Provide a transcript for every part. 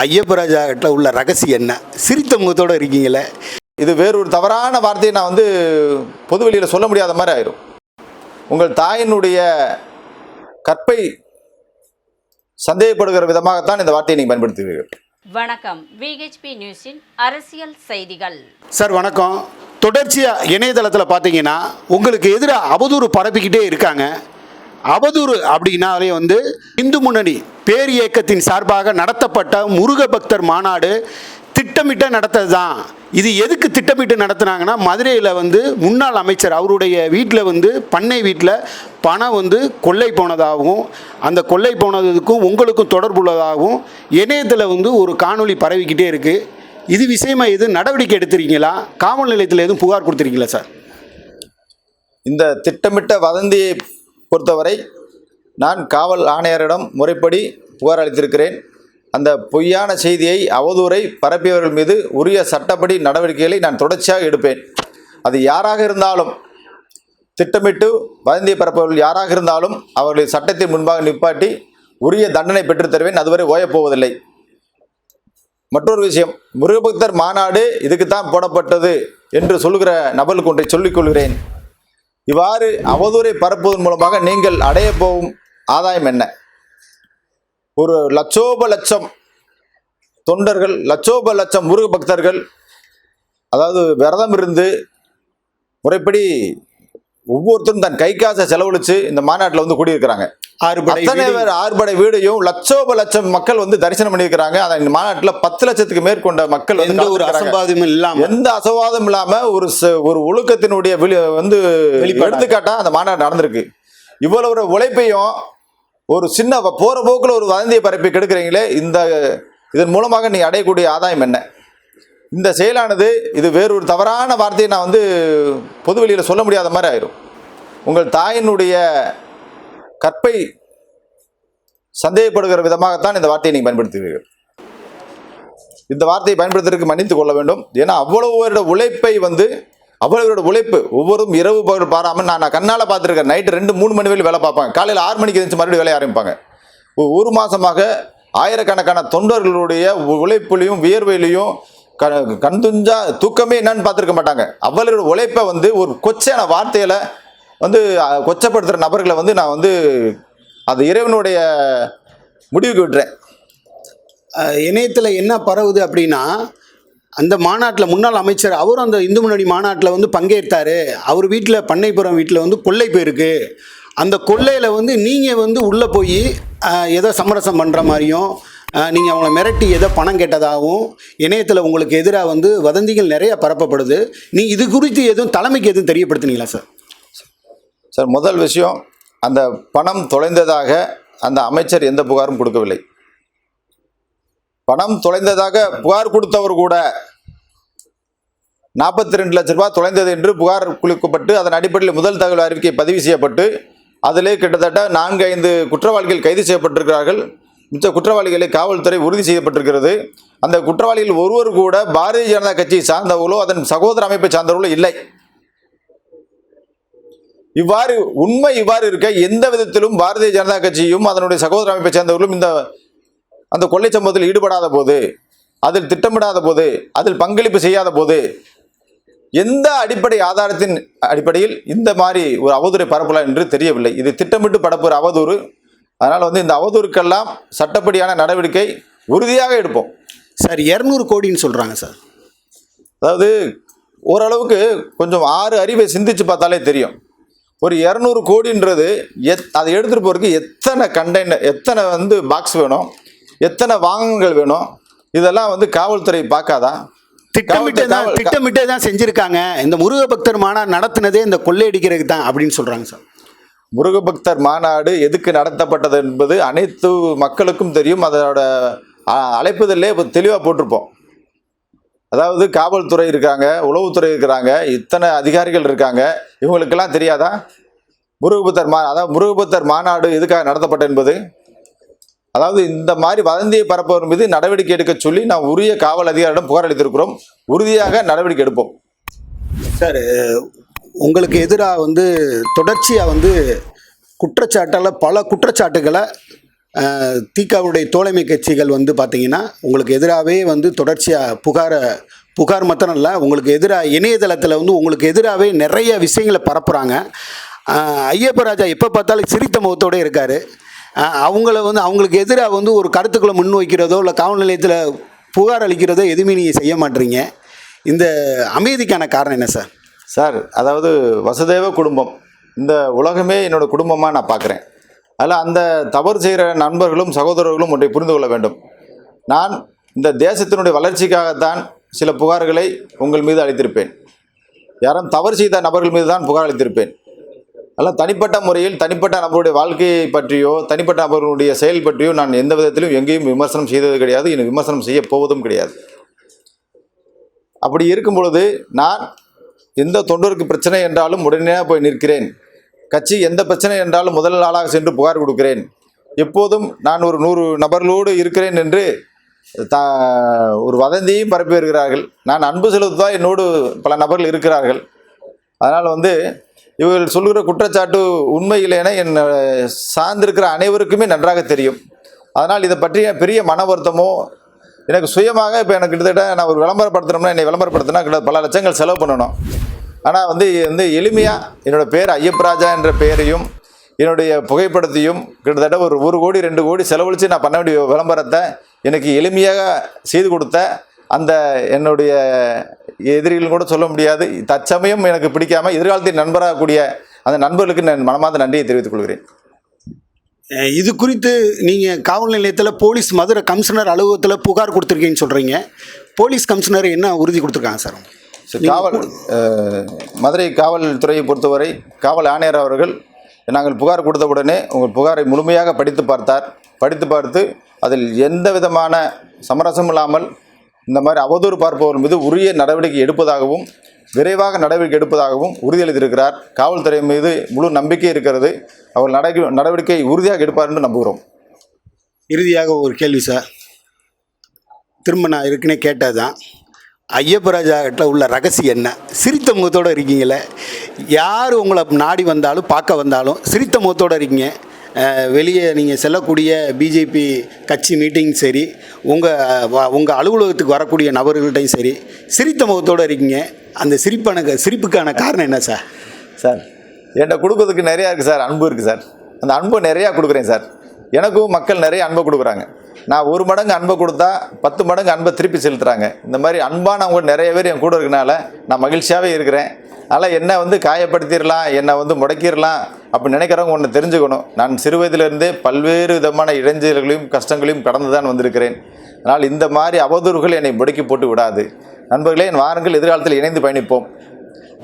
ஐயப்பராஜா கிட்ட உள்ள ரகசியம் என்ன? சிரித்த முகத்தோட இருக்கீங்களே. இது வேறு ஒரு தவறான வார்த்தையை நான் வந்து பொதுவெளியில் சொல்ல முடியாத மாதிரி ஆயிரும். உங்கள் தாயினுடைய கற்பை சந்தேகப்படுகிற விதமாகத்தான் இந்த வார்த்தையை நீங்கள் பயன்படுத்துவீர்கள் வணக்கம். விஹெச்பி நியூஸின் அரசியல் செய்திகள். சார் வணக்கம். தொடர்ச்சியாக இணையதளத்தில் பார்த்தீங்கன்னா உங்களுக்கு எதிராக அவதூறு பரப்பிக்கிட்டே இருக்காங்க. அவதூறு அப்படின்னாலே வந்து இந்து முன்னணி பேர் இயக்கத்தின் சார்பாக நடத்தப்பட்ட முருக பக்தர் மாநாடு திட்டமிட்ட நடத்தது தான் இது எதுக்கு திட்டமிட்டு நடத்துனாங்கன்னா மதுரையில் வந்து முன்னாள் அமைச்சர் அவருடைய வீட்டில் வந்து பண்ணை வீட்டில் பணம் வந்து கொள்ளை போனதாகவும் அந்த கொள்ளை போனதுக்கும் உங்களுக்கும் தொடர்புள்ளதாகவும் இணையத்தில் வந்து ஒரு காணொளி பரவிக்கிட்டே இருக்குது இது விஷயமா எதுவும் நடவடிக்கை எடுத்திருக்கீங்களா? காவல் நிலையத்தில் எதுவும் புகார் கொடுத்துருக்கீங்களா சார்? இந்த திட்டமிட்ட வதந்தியை பொறுத்தவரை நான் காவல் ஆணையரிடம் முறைப்படி புகார் அளித்திருக்கிறேன். அந்த பொய்யான செய்தியை அவதூறை பரப்பியவர்கள் மீது உரிய சட்டப்படி நடவடிக்கைகளை நான் தொடர்ச்சியாக எடுப்பேன். அது யாராக இருந்தாலும் திட்டமிட்டு வதந்தியை பரப்பவர்கள் யாராக இருந்தாலும் அவர்களை சட்டத்தின் முன்பாக நிப்பாட்டி உரிய தண்டனை பெற்றுத் தருவேன். அதுவரை ஓயப்போவதில்லை. மற்றொரு விஷயம் முருகபக்தர் மாநாடு இதுக்குத்தான் போடப்பட்டது என்று சொல்கிற நபர்களுக்கு ஒன்றை சொல்லிக் கொள்கிறேன். இவ்வாறு அவதூறை பரப்புவதன் மூலமாக நீங்கள் அடைய போகும் ஆதாயம் என்ன? ஒரு லட்சோப லட்சம் தொண்டர்கள் லட்சோப லட்சம் முருக பக்தர்கள் அதாவது விரதம் இருந்து முறைப்படி ஒவ்வொருத்தரும் தன் கை காசை செலவழித்து இந்த மாநாட்டில் வந்து கூடியிருக்கிறாங்க. அத்தனை பேர் ஆறுபடை வீடையும் லட்சோப லட்சம் மக்கள் வந்து தரிசனம் பண்ணியிருக்கிறாங்க. அந்த மாநாட்டில் பத்து லட்சத்துக்கு மேற்கொண்ட மக்கள் எந்த ஒரு. அசம்பாதமும் இல்லாமல் எந்த அசவாதம் இல்லாம ஒரு ஒரு ஒழுக்கத்தினுடைய வந்து. எடுத்துக்காட்டா அந்த மாநாடு நடந்திருக்கு. இவ்வளவு உழைப்பையும் ஒரு சின்ன போற போக்குல ஒரு வதந்தியை பரப்பி கெடுக்கிறீங்களே இந்த இதன் மூலமாக நீ அடையக்கூடிய ஆதாயம் என்ன? இந்த செயலானது இது வேறு ஒரு தவறான வார்த்தையை நான் வந்து பொதுவெளியில் சொல்ல முடியாத மாதிரி ஆயிரும். உங்கள் தாயினுடைய கற்பை சந்தேகப்படுகிற விதமாகத்தான் இந்த வார்த்தையை நீங்கள் பயன்படுத்துகிறீர்கள். இந்த வார்த்தையை பயன்படுத்துறதுக்கு மன்னித்து கொள்ள வேண்டும். ஏன்னா அவ்வளவு பேரோட உழைப்பை வந்து அவ்வளவு உழைப்பு ஒவ்வொரும் இரவு பகல் பாராமல் நான் நான் கண்ணால் பார்த்துருக்கேன். நைட்டு ரெண்டு மூணு மணி வரையில் வேலை பார்ப்பாங்க. காலையில் ஆறு மணிக்கு எழுந்துச்சு மறுபடியும் வேலையை ஆரம்பிப்பாங்க. ஒரு மாதமாக ஆயிரக்கணக்கான தொண்டர்களுடைய உழைப்புலையும் வியர்வையிலையும் க கண் துஞ்சா தூக்கமே என்னன்னு பார்த்துருக்க மாட்டாங்க. அவ்வளவு உழைப்பை வந்து ஒரு கொச்சையான வார்த்தையில் வந்து கொச்சப்படுத்துகிற நபர்களை வந்து நான் வந்து அது இறைவனுடைய முடிவுக்கு விட்டுறேன். இணையத்தில் என்ன பரவுது அப்படின்னா அந்த மாநாட்டில் முன்னாள் அமைச்சர் அவரும் அந்த இந்து முன்னணி மாநாட்டில் வந்து பங்கேற்றாரு. அவர் வீட்டில் பண்ணைப்புறம் வீட்டில் வந்து கொள்ளை போயிருக்கு. அந்த கொள்ளையில் வந்து நீங்கள் வந்து உள்ளே போய் ஏதோ சமரசம் பண்ணுற மாதிரியும் நீங்கள் அவங்கள மிரட்டி ஏதோ பணம் கேட்டதாகவும் இணையத்தில் உங்களுக்கு எதிராக வந்து வதந்திகள் நிறைய பரப்பப்படுது. நீ இது குறித்து எதுவும் தலைமைக்கு எதுவும் தெரியப்படுத்துனீங்களா சார்? சார் முதல் விஷயம் அந்த பணம் தொலைந்ததாக அந்த அமைச்சர் எந்த புகாரும் கொடுக்கவில்லை. பணம் தொலைந்ததாக புகார் கொடுத்தவர் கூட நாற்பத்தி ரெண்டு லட்ச ரூபாய் தொலைந்தது என்று புகார் குளிக்கப்பட்டு அதன் அடிப்படையில் முதல் தகவல் அறிக்கை பதிவு செய்யப்பட்டு அதிலே கிட்டத்தட்ட நான்கு ஐந்து குற்றவாளிகள் கைது செய்யப்பட்டிருக்கிறார்கள். மிச்ச குற்றவாளிகளை காவல்துறை உறுதி செய்யப்பட்டிருக்கிறது. அந்த குற்றவாளிகள் ஒருவர் கூட பாரதிய ஜனதா கட்சியை சார்ந்தவர்களோ அதன் சகோதர அமைப்பை சார்ந்தவர்களோ இல்லை. இவ்வாறு உண்மை இவ்வாறு இருக்க எந்த விதத்திலும் பாரதிய ஜனதா கட்சியும் அதனுடைய சகோதர அமைப்பை சேர்ந்தவர்களும் இந்த அந்த கொள்ளை சம்பவத்தில் ஈடுபடாத போது அதில் திட்டமிடாத போது அதில் பங்களிப்பு செய்யாத போது எந்த அடிப்படை ஆதாரத்தின் அடிப்படையில் இந்த மாதிரி ஒரு அவதூறை பரப்பலாம் என்று தெரியவில்லை. இது திட்டமிட்டு பரப்புகிற அவதூறு. அதனால் வந்து இந்த அவதூறுக்கெல்லாம் சட்டப்படியான நடவடிக்கை உறுதியாக எடுப்போம். சார் இரநூறு கோடின்னு சொல்கிறாங்க சார். அதாவது ஓரளவுக்கு கொஞ்சம் ஆறு அறிவை சிந்திச்சு பார்த்தாலே தெரியும். ஒரு இரநூறு கோடின்றது எத் அதை எடுத்துகிட்டு போகிறதுக்கு எத்தனை கண்டெய்னர் எத்தனை வந்து பாக்ஸ் வேணும் எத்தனை வாகனங்கள் வேணும் இதெல்லாம் வந்து காவல்துறை பார்க்காதா? திட்டமிட்டே தான் திட்டமிட்டே தான் செஞ்சுருக்காங்க. இந்த முருக பக்தர் மாநாடு நடத்துனதே இந்த கொள்ளையடிக்கிறதுக்கு தான் அப்படின்னு சொல்கிறாங்க சார். முருகபக்தர் மாநாடு எதுக்கு நடத்தப்பட்டது என்பது அனைத்து மக்களுக்கும் தெரியும். அதோட அ- அழைப்புதலே தெளிவாக போட்டிருப்போம். அதாவது காவல்துறை இருக்காங்க உளவுத்துறை இருக்கிறாங்க இத்தனை அதிகாரிகள் இருக்காங்க. இவங்களுக்கெல்லாம் தெரியாதா? முருகபுத்தர் மா அதாவது முருகபுத்தர் மாநாடு எதுக்காக நடத்தப்பட்ட என்பது? அதாவது இந்த மாதிரி வதந்தியை பரப்பவர் மீது நடவடிக்கை எடுக்க சொல்லி நான் உரிய காவல் அதிகாரியிடம் புகார் அளித்திருக்கிறோம். உறுதியாக நடவடிக்கை எடுப்போம். சார் உங்களுக்கு எதிராக வந்து தொடர்ச்சியாக வந்து குற்றச்சாட்டால் பல குற்றச்சாட்டுகளை திகாவுடைய தோழமை கட்சிகள் வந்து பார்த்தீங்கன்னா உங்களுக்கு எதிராகவே வந்து தொடர்ச்சியாக புகாரை புகார் மாத்திரம் இல்லை உங்களுக்கு எதிராக இணையதளத்தில் வந்து உங்களுக்கு எதிராகவே நிறைய விஷயங்களை பரப்புகிறாங்க ஐயப்ப ராஜா எப்போ பார்த்தாலும் சிரித்த முகத்தோடு இருக்கார். அவங்கள வந்து அவங்களுக்கு எதிராக வந்து ஒரு கருத்துக்களை முன்வைக்கிறதோ இல்லை காவல் நிலையத்தில் புகார் அளிக்கிறதோ எதுவுமே நீங்கள் செய்ய மாட்டீங்க. இந்த அமைதிக்கான காரணம் என்ன சார்? சார் அதாவது வசுதேவ குடும்பம். இந்த உலகமே என்னோடய குடும்பமாக நான் பார்க்குறேன் அதில் அந்த தவறு செய்கிற நண்பர்களும் சகோதரர்களும் ஒன்றை புரிந்து கொள்ள வேண்டும். நான் இந்த தேசத்தினுடைய வளர்ச்சிக்காகத்தான் சில புகார்களை உங்கள் மீது அளித்திருப்பேன். யாரும் தவறு செய்த நபர்கள் மீது தான் புகார் அளித்திருப்பேன். அதெல்லாம் தனிப்பட்ட முறையில் தனிப்பட்ட நபருடைய வாழ்க்கையை பற்றியோ தனிப்பட்ட நபர்களுடைய செயல் பற்றியோ நான் எந்த விதத்திலும் எங்கேயும் விமர்சனம் செய்தது கிடையாது. இன்னும் விமர்சனம் செய்ய போவதும் கிடையாது. அப்படி இருக்கும் பொழுது நான் எந்த தொண்டருக்கு பிரச்சனை என்றாலும் உடனே போய் நிற்கிறேன். கட்சி எந்த பிரச்சனை என்றாலும் முதல் ஆளாக சென்று புகார் கொடுக்கிறேன். எப்போதும் நான் ஒரு நூறு நபர்களோடு இருக்கிறேன் என்று த ஒரு வதந்தியும் பரப்பி வருகிறார்கள். நான் அன்பு செலுத்துதான் என்னோடு பல நபர்கள் இருக்கிறார்கள். அதனால் வந்து இவர்கள் சொல்கிற குற்றச்சாட்டு உண்மை என என் சார்ந்திருக்கிற அனைவருக்குமே நன்றாக தெரியும். அதனால் இதை பற்றிய பெரிய மன வருத்தமோ எனக்கு சுயமாக இப்போ எனக்கு கிட்டத்தட்ட நான் ஒரு விளம்பரப்படுத்தணும்னா என்னை விளம்பரப்படுத்தினா கிட்ட பல லட்சங்கள் செலவு பண்ணணும். ஆனால் வந்து வந்து எளிமையாக என்னோடய பேர் ஐயப்பராஜா என்ற பெயரையும் என்னுடைய புகைப்படத்தையும் கிட்டத்தட்ட ஒரு ஒரு கோடி ரெண்டு கோடி செலவழித்து நான் பண்ண வேண்டிய விளம்பரத்தை எனக்கு எளிமையாக செய்து கொடுத்த அந்த என்னுடைய எதிரிகள் கூட சொல்ல முடியாது. தற்சமயம் எனக்கு பிடிக்காம எதிர்காலத்தில் நண்பராகக்கூடிய அந்த நண்பர்களுக்கு நான் மனமார்ந்த நன்றியை தெரிவித்துக் கொள்கிறேன். இது குறித்து நீங்கள் காவல் நிலையத்தில் போலீஸ் மதுரை கமிஷனர் அலுவலகத்தில் புகார் கொடுத்துருக்கீங்கன்னு சொல்கிறீங்க போலீஸ் கமிஷனர் என்ன உறுதி கொடுத்துருக்காங்க சார்? காவல் மதுரை காவல்துறையை பொறுத்தவரை காவல் ஆணையர் அவர்கள் நாங்கள் புகார் கொடுத்த உடனே உங்கள் புகாரை முழுமையாக படித்து பார்த்தார். படித்து பார்த்து அதில் எந்த விதமான சமரசம் இல்லாமல் இந்த மாதிரி அவதூறு பார்ப்பவர் மீது உரிய நடவடிக்கை எடுப்பதாகவும் விரைவாக நடவடிக்கை எடுப்பதாகவும் உறுதியளித்திருக்கிறார். காவல்துறை மீது முழு நம்பிக்கை இருக்கிறது. அவர் நடக்க நடவடிக்கை உறுதியாக எடுப்பார் என்று நம்புகிறோம். இறுதியாக ஒரு கேள்வி சார். திரும்ப நான் ஏற்கனவே கேட்டது தான் ஐயப்பராஜா கிட்ட உள்ள ரகசியம் என்ன? சிரித்த முகத்தோடு இருக்கீங்களே. யார் உங்களை நாடி வந்தாலும் பார்க்க வந்தாலும் சிரித்த முகத்தோடு இருக்கீங்க. வெளியே நீங்கள் செல்லக்கூடிய பிஜேபி கட்சி மீட்டிங் சரி உங்கள் உங்கள் அலுவலகத்துக்கு வரக்கூடிய நபர்கள்ட்டையும் சரி சிரித்த முகத்தோடு இருக்கீங்க. அந்த சிரிப்பான சிரிப்புக்கான காரணம் என்ன சார்? சார் என்கிட்ட கொடுக்கறதுக்கு நிறையா இருக்குது சார். அன்பு இருக்குது சார். அந்த அன்பை நிறையா கொடுக்குறேன் சார். எனக்கும் மக்கள் நிறைய அன்பை கொடுக்குறாங்க. நான் ஒரு மடங்கு அன்பை கொடுத்தா பத்து மடங்கு அன்பை திருப்பி செலுத்துகிறாங்க இந்த மாதிரி அன்பானவங்க நிறைய பேர் என் கூட இருக்கனால நான் மகிழ்ச்சியாகவே இருக்கிறேன். அதனால் என்னை வந்து காயப்படுத்திடலாம் என்னை வந்து முடக்கிடலாம் அப்படி நினைக்கிறவங்க ஒன்று தெரிஞ்சுக்கணும். நான் சிறு வயதிலிருந்தே பல்வேறு விதமான இடைஞ்சல்களையும் கஷ்டங்களையும் கடந்து தான் வந்திருக்கிறேன். அதனால் இந்த மாதிரி அவதூறுகள் என்னை முடக்கி போட்டு விடாது. நண்பர்களே என் வாருங்கள் எதிர்காலத்தில் இணைந்து பயணிப்போம்.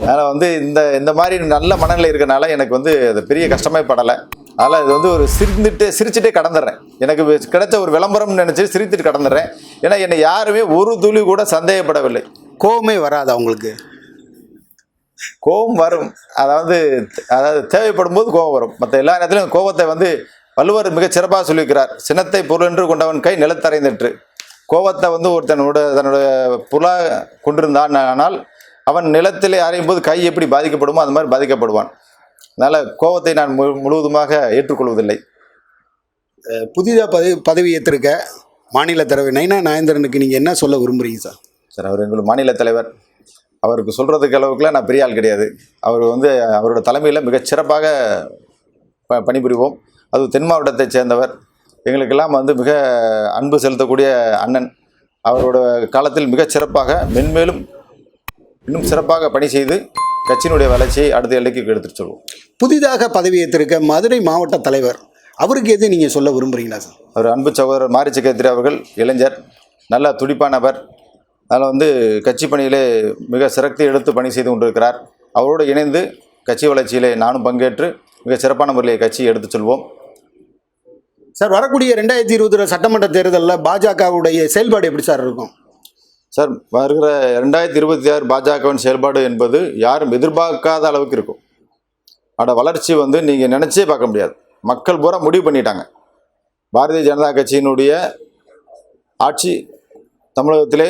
அதனால் வந்து இந்த இந்த மாதிரி நல்ல மனநிலை இருக்கனால எனக்கு வந்து அது பெரிய கஷ்டமே படலை. அதனால் இது வந்து ஒரு சிரிந்துட்டு சிரிச்சுட்டே கடந்துடுறேன். எனக்கு கிடைச்ச ஒரு விளம்பரம்னு நினச்சி சிரித்துட்டு கடந்துடுறேன். ஏன்னா என்னை யாருமே ஒரு துளி கூட சந்தேகப்படவில்லை. கோவமே வராதா உங்களுக்கு? கோபம் வரும். அதாவது அதாவது தேவைப்படும் போது கோபம் வரும். மற்ற எல்லா நேரத்திலும் கோபத்தை வந்து வள்ளுவர் மிகச் சிறப்பாக சொல்லியிருக்கிறார். சினத்தை பொருளென்று கொண்டவன் கை நிலத்தரைந்தற்று கோபத்தை வந்து ஒருத்தனோட தன்னோட புலா கொண்டிருந்தான். ஆனால் அவன் நிலத்திலே அறையும் போது கை எப்படி பாதிக்கப்படுமோ அது மாதிரி பாதிக்கப்படுவான். அதனால் கோபத்தை நான் முழு முழுவதுமாக ஏற்றுக்கொள்வதில்லை. புதிதாக பதவி பதவி ஏற்றிருக்க மாநில தலைவர் நைனா நாயந்திரனுக்கு நீங்கள் என்ன சொல்ல விரும்புகிறீங்க சார்? சார் அவர் எங்கள் மாநில தலைவர். அவருக்கு சொல்கிறதுக்கு அளவுக்குலாம் நான் பெரிய ஆள் கிடையாது. அவர் வந்து அவரோட தலைமையில் மிகச் சிறப்பாக ப பணிபுரிவோம். அது தென் மாவட்டத்தைச் சேர்ந்தவர். எங்களுக்கெல்லாம் வந்து மிக அன்பு செலுத்தக்கூடிய அண்ணன். அவரோட காலத்தில் மிகச் சிறப்பாக மென்மேலும் இன்னும் சிறப்பாக பணி செய்து கட்சியினுடைய வளர்ச்சியை அடுத்த எல்லைக்கு எடுத்துட்டு சொல்வோம். புதிதாக பதவி ஏற்றிருக்க மதுரை மாவட்ட தலைவர் அவருக்கு எது நீங்கள் சொல்ல விரும்புகிறீங்களா சார்? அவர் அன்பு சகோதரர் மாரி சக்கரத்திரி அவர்கள் இளைஞர் நல்ல துடிப்பானவர் அதில் வந்து கட்சி பணியிலே மிக சிறக்தி எடுத்து பணி செய்து கொண்டிருக்கிறார். அவரோடு இணைந்து கட்சி வளர்ச்சியிலே நானும் பங்கேற்று மிக சிறப்பான முறையில் கட்சியை எடுத்துச் செல்வோம். சார் வரக்கூடிய ரெண்டாயிரத்தி இருபது சட்டமன்ற தேர்தலில் பாஜகவுடைய செயல்பாடு எப்படி சார் இருக்கும்? சார் வருகிற ரெண்டாயிரத்தி இருபத்தி ஆறு பாஜகவின் செயல்பாடு என்பது யாரும் எதிர்பார்க்காத அளவுக்கு இருக்கும். அதோட வளர்ச்சி வந்து நீங்கள் நினச்சே பார்க்க முடியாது. மக்கள் பூரா முடிவு பண்ணிட்டாங்க. பாரதிய ஜனதா கட்சியினுடைய ஆட்சி தமிழகத்திலே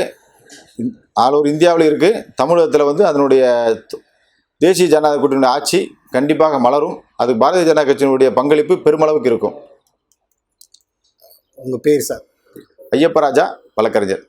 ஆல் இந்தியாவில் இருக்குது தமிழகத்தில் வந்து அதனுடைய தேசிய ஜனநாயக கூட்டணியுடைய ஆட்சி கண்டிப்பாக மலரும். அது பாரதிய ஜனதா கட்சியினுடைய பங்களிப்பு பெருமளவுக்கு இருக்கும். உங்கள் பேர் சார்? ஐயப்பராஜா வழக்கறிஞர்.